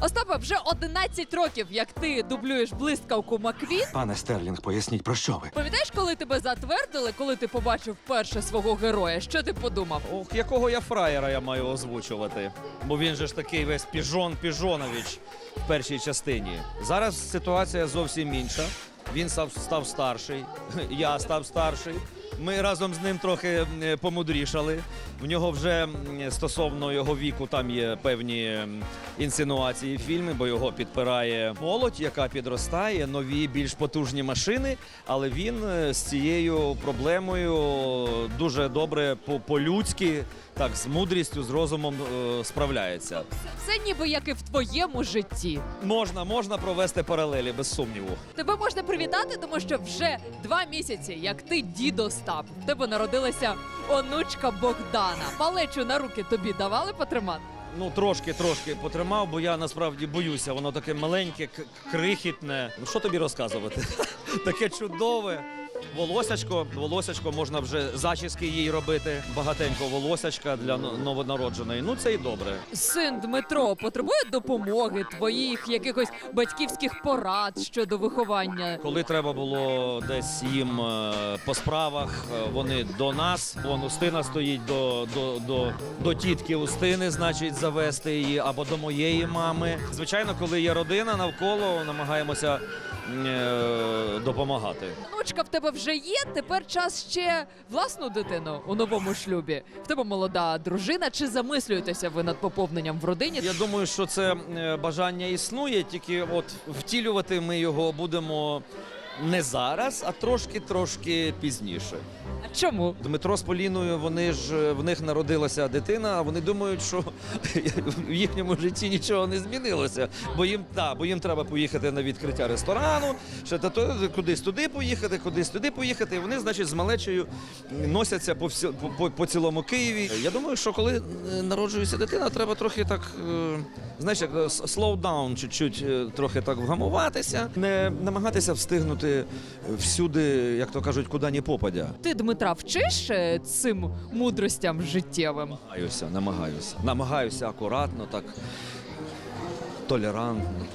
Остапе, вже 11 років, як ти дублюєш блискавку Маквін. Пане Стерлінг, поясніть про що ви? Пам'ятаєш, коли тебе затвердили, коли ти побачив перше свого героя? Що ти подумав? Ох, якого я фраєра я маю озвучувати. Бо він же ж такий весь піжон Піжонович в першій частині. Зараз ситуація зовсім інша. Він став, став старший, я став старший. Ми разом з ним трохи е, помудрішали. В нього вже стосовно його віку там є певні інсинуації в фільмі, бо його підпирає молодь, яка підростає, нові більш потужні машини. Але він е, з цією проблемою дуже добре по- по-людськи, так з мудрістю, з розумом е, справляється. Все ніби як і в твоєму житті. Можна, можна провести паралелі, без сумніву. Тебе можна привітати, тому що вже два місяці, як ти дідо став. В тебе народилася онучка Богдана. палечу на руки тобі давали потримати? Ну, трошки, трошки потримав, бо я насправді боюся. Воно таке маленьке, крихітне. Ну що тобі розказувати? таке чудове. Волосячко, волосячко можна вже зачіски їй робити. Багатенько волосячка для но- новонародженої. Ну це і добре. Син Дмитро потребує допомоги, твоїх якихось батьківських порад щодо виховання. Коли треба було десь їм е, по справах, е, вони до нас, вон Устина стоїть до, до, до, до тітки Устини, значить, завести її або до моєї мами. Звичайно, коли є родина навколо, намагаємося е, допомагати. Онучка в тебе вже є. Тепер час ще власну дитину у новому шлюбі. В тебе молода дружина. Чи замислюєтеся ви над поповненням в родині? Я думаю, що це е, бажання існує, тільки от втілювати ми його будемо не зараз, а трошки-трошки пізніше. Чому? Дмитро з Поліною, вони ж в них народилася дитина, а вони думають, що в їхньому житті нічого не змінилося. Бо їм та, бо їм треба поїхати на відкриття ресторану, ще та то кудись туди поїхати, кудись туди поїхати. І вони, значить, з малечею носяться по, всі, по, по, по цілому Києві. Я думаю, що коли е, народжується дитина, треба трохи так. е, Знаєш, як е, slow down, чуть-чуть трохи так вгамуватися, не намагатися встигнути всюди, як то кажуть, куди ні попадя. Ти Дмитра вчиш е, цим мудростям життєвим? Намагаюся, намагаюся. Намагаюся акуратно, так толерантно.